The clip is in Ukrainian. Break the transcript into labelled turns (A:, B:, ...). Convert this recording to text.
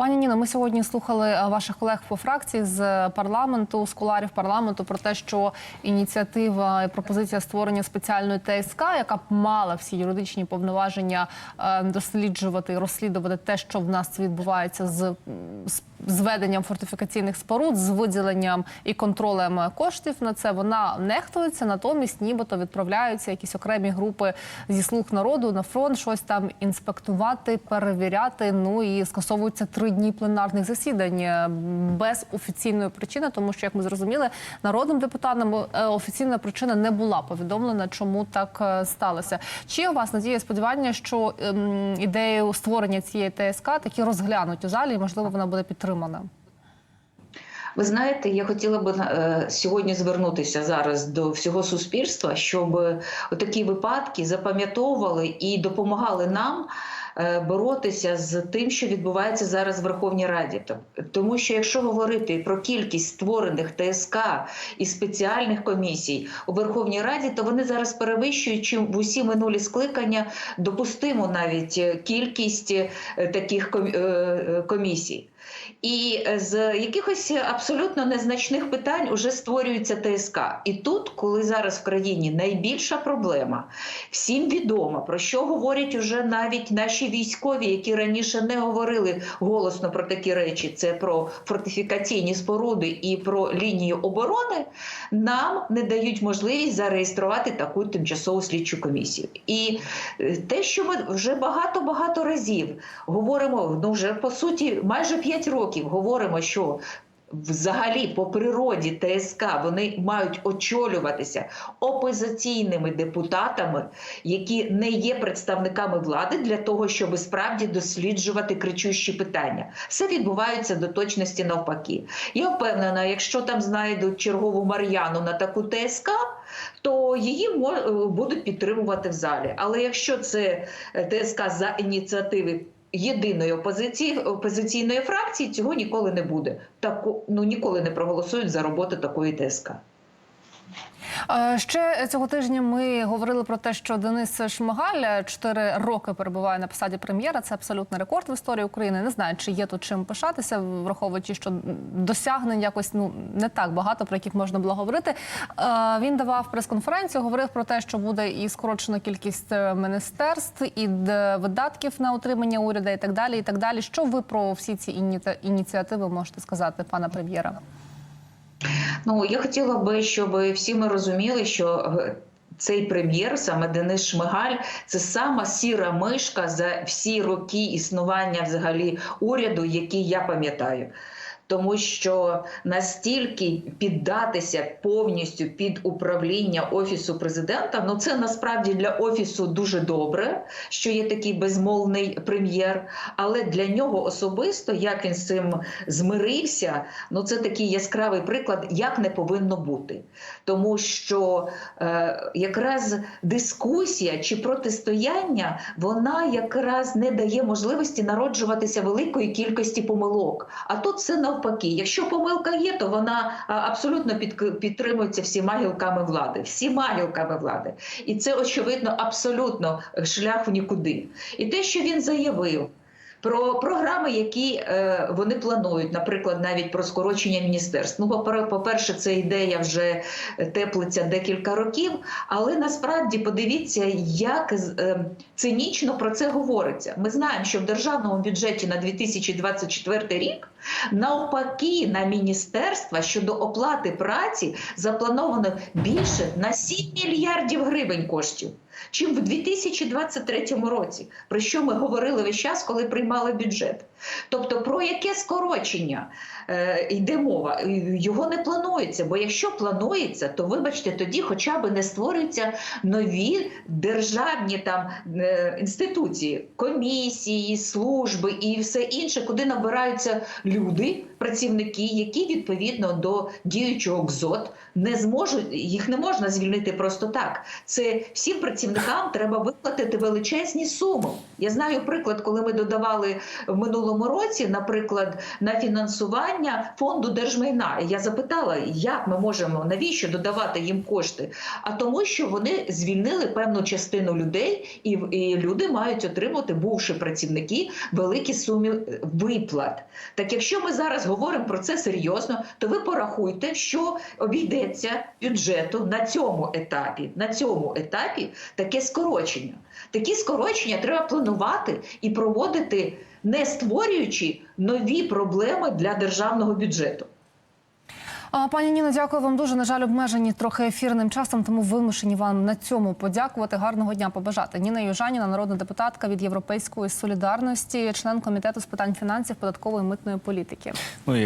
A: Пані Ніно, ми сьогодні слухали е, ваших колег по фракції з парламенту, з куларів парламенту про те, що ініціатива і пропозиція створення спеціальної ТСК, яка б мала всі юридичні повноваження е, досліджувати розслідувати те, що в нас відбувається з зведенням фортифікаційних споруд, з виділенням і контролем коштів на це, вона нехтується. Натомість, нібито відправляються якісь окремі групи зі слуг народу на фронт, щось там інспектувати, перевіряти. Ну і скасовуються три дні пленарних засідань е, без офіційної причини, тому що, як ми зрозуміли, народним депутатам е, офіційна причина не була повідомлена, чому так е, сталося. Чи у вас надія сподівання, що ем, ідею створення цієї ТСК таки розглянуть у залі, і можливо вона буде підтримана?
B: Ви знаєте, я хотіла б сьогодні звернутися зараз до всього суспільства, щоб такі випадки запам'ятовували і допомагали нам боротися з тим, що відбувається зараз в Верховній Раді. Том- Тому що якщо говорити про кількість створених ТСК і спеціальних комісій у Верховній Раді, то вони зараз перевищують чим в усі минулі скликання допустимо навіть е, кількість е, таких ком- е, е, комісій. І з якихось абсолютно незначних питань вже створюється ТСК. І тут, коли зараз в країні найбільша проблема, всім відомо про що говорять уже навіть наші військові, які раніше не говорили голосно про такі речі. Це про фортифікаційні споруди і про лінію оборони. Нам не дають можливість зареєструвати таку тимчасову слідчу комісію. І е, те, що ми вже багато багато разів говоримо, ну вже по суті майже 5 років говоримо, що взагалі по природі ТСК вони мають очолюватися опозиційними депутатами, які не є представниками влади для того, щоб справді досліджувати кричущі питання. Все відбувається до точності навпаки. Я впевнена, якщо там знайдуть чергову Мар'яну на таку ТСК. То її е, будуть підтримувати в залі. Але якщо це е, ТСК за ініціативи єдиної опозиції опозиційної фракції, цього ніколи не буде. Так ну ніколи не проголосують за роботу такої ТСК.
A: Е, Ще цього тижня ми говорили про те, що Денис Шмигаль 4 роки перебуває на посаді прем'єра. Це абсолютний рекорд в історії України. Не знаю, чи є тут чим пишатися, враховуючи, що досягнень якось ну не так багато, про яких можна було говорити. Е, Він давав прес-конференцію, говорив про те, що буде і скорочена кількість е, міністерств, і видатків на утримання уряду, і так далі. І так далі. Що ви про всі ці ініціативи можете сказати, пана прем'єра?
B: Ну я хотіла би, щоб всі ми розуміли, що е, цей прем'єр, саме Денис Шмигаль, це сама сіра мишка за всі роки існування взагалі уряду, який я пам'ятаю. Тому що настільки піддатися повністю під управління офісу президента, ну це насправді для офісу дуже добре, що є такий безмовний прем'єр. Але для нього особисто, як він з цим змирився, ну це такий яскравий приклад, як не повинно бути. Тому що е, якраз дискусія чи протистояння, вона якраз не дає можливості народжуватися великої кількості помилок. А тут все навпаки. Якщо помилка є, то вона абсолютно під, підтримується всіма гілками влади, всіма гілками влади. І це очевидно абсолютно шлях в нікуди. І те, що він заявив. Про програми, які е, вони планують, наприклад, навіть про скорочення міністерств. Ну, по-перше, це ідея вже теплиться декілька років, але насправді подивіться, як е, цинічно про це говориться. Ми знаємо, що в державному бюджеті на 2024 рік навпаки на міністерства щодо оплати праці заплановано більше на 7 мільярдів гривень коштів. Чим в 2023 році, про що ми говорили весь час, коли приймали бюджет. Тобто про яке скорочення е, йде мова? Його не планується, бо якщо планується, то вибачте, тоді хоча б не створюються нові державні там е, інституції, комісії, служби і все інше, куди набираються люди, працівники, які відповідно до діючого КЗОТ не зможуть, їх не можна звільнити просто так. Це всім працівникам треба виплатити величезні суми. Я знаю приклад, коли ми додавали в минулому році, наприклад, на фінансування фонду держмайна. Я запитала, як ми можемо навіщо додавати їм кошти? А тому, що вони звільнили певну частину людей, і, люди мають отримати, бувши працівники, великі суми виплат. Так якщо ми зараз говоримо про це серйозно, то ви порахуйте, що обійдеться бюджету на цьому етапі. На цьому етапі таке скорочення. Такі скорочення треба планувати і проводити, не створюючи нові проблеми для державного бюджету.
A: Пані Ніно, дякую вам дуже. На жаль, обмежені трохи ефірним часом, тому вимушені вам на цьому подякувати. Гарного дня побажати. Ніна Южаніна, народна депутатка від Європейської солідарності, член комітету з питань фінансів, податкової митної політики.
C: Ну,